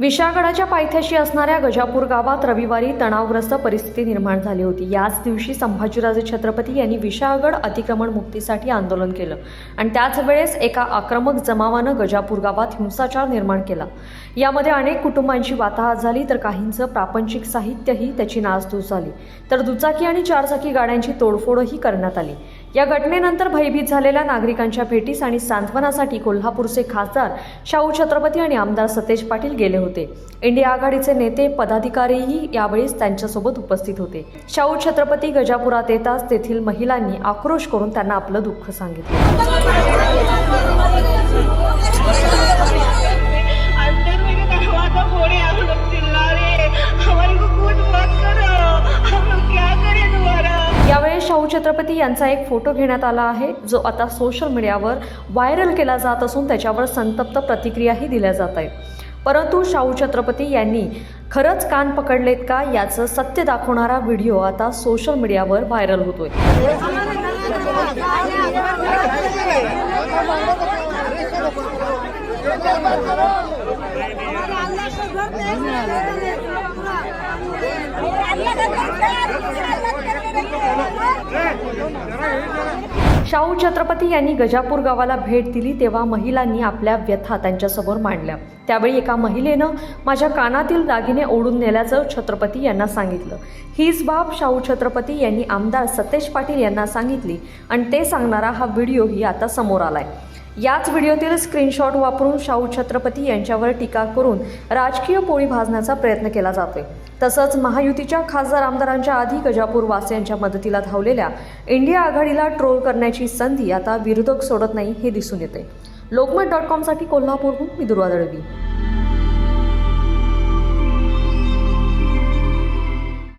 विशाळगडाच्या पायथ्याशी असणाऱ्या गजापूर गावात रविवारी तणावग्रस्त परिस्थिती निर्माण झाली होती. याच दिवशी संभाजीराजे छत्रपती यांनी विशाळगड अतिक्रमण मुक्तीसाठी आंदोलन केलं आणि त्याच वेळेस एका आक्रमक जमावानं गजापूर गावात हिंसाचार निर्माण केला. यामध्ये अनेक कुटुंबांची वाताहात झाली तर काहींचं प्रापंचिक साहित्यही त्याची नासधूस झाली. तर दुचाकी आणि चारचाकी गाड्यांची तोडफोडही करण्यात आली. या घटनेनंतर भयभीत झालेल्या नागरिकांच्या भेटीस आणि सांत्वनासाठी कोल्हापूरचे खासदार शाहू छत्रपती आणि आमदार सतेज पाटील गेले होते. इंडिया आघाडीचे नेते पदाधिकारीही यावेळी त्यांच्यासोबत उपस्थित होते. शाहू छत्रपती गजापुरात येताच तेथील महिलांनी आक्रोश करून त्यांना आपलं दुःख सांगितलं. छत्रपती यांचा एक फोटो घेण्यात आला आहे जो आता सोशल मीडियावर व्हायरल केला जात असून त्याच्यावर संतप्त प्रतिक्रियाही दिल्या जात आहेत. परंतु शाहू छत्रपती यांनी खरंच कान पकडलेत का याचं सत्य दाखवणारा व्हिडिओ आता सोशल मीडियावर व्हायरल होतोय. शाहू छत्रपती यांनी गजापूर गावाला भेट दिली तेव्हा महिलांनी आपल्या व्यथा त्यांच्यासमोर मांडल्या. त्यावेळी एका महिलेनं माझ्या कानातील दागिने ओढून नेल्याचं छत्रपती यांना सांगितलं. हीच बाब शाहू छत्रपती यांनी आमदार सतेज पाटील यांना सांगितली आणि ते सांगणारा हा व्हिडिओही आता समोर आलाय. याच व्हिडिओतील स्क्रीनशॉट वापरून शाहू छत्रपती यांच्यावर टीका करून राजकीय पोळी भाजण्याचा प्रयत्न केला जातोय. तसंच महायुतीच्या खासदार आमदारांच्या आधी गजापूर वासियांच्या मदतीला धावलेल्या इंडिया आघाडीला ट्रोल करण्याची संधी आता विरोधक सोडत नाही हे दिसून येते लोकमत डॉट कॉमसाठी कोल्हापूरहून मी दुर्वा दळवी.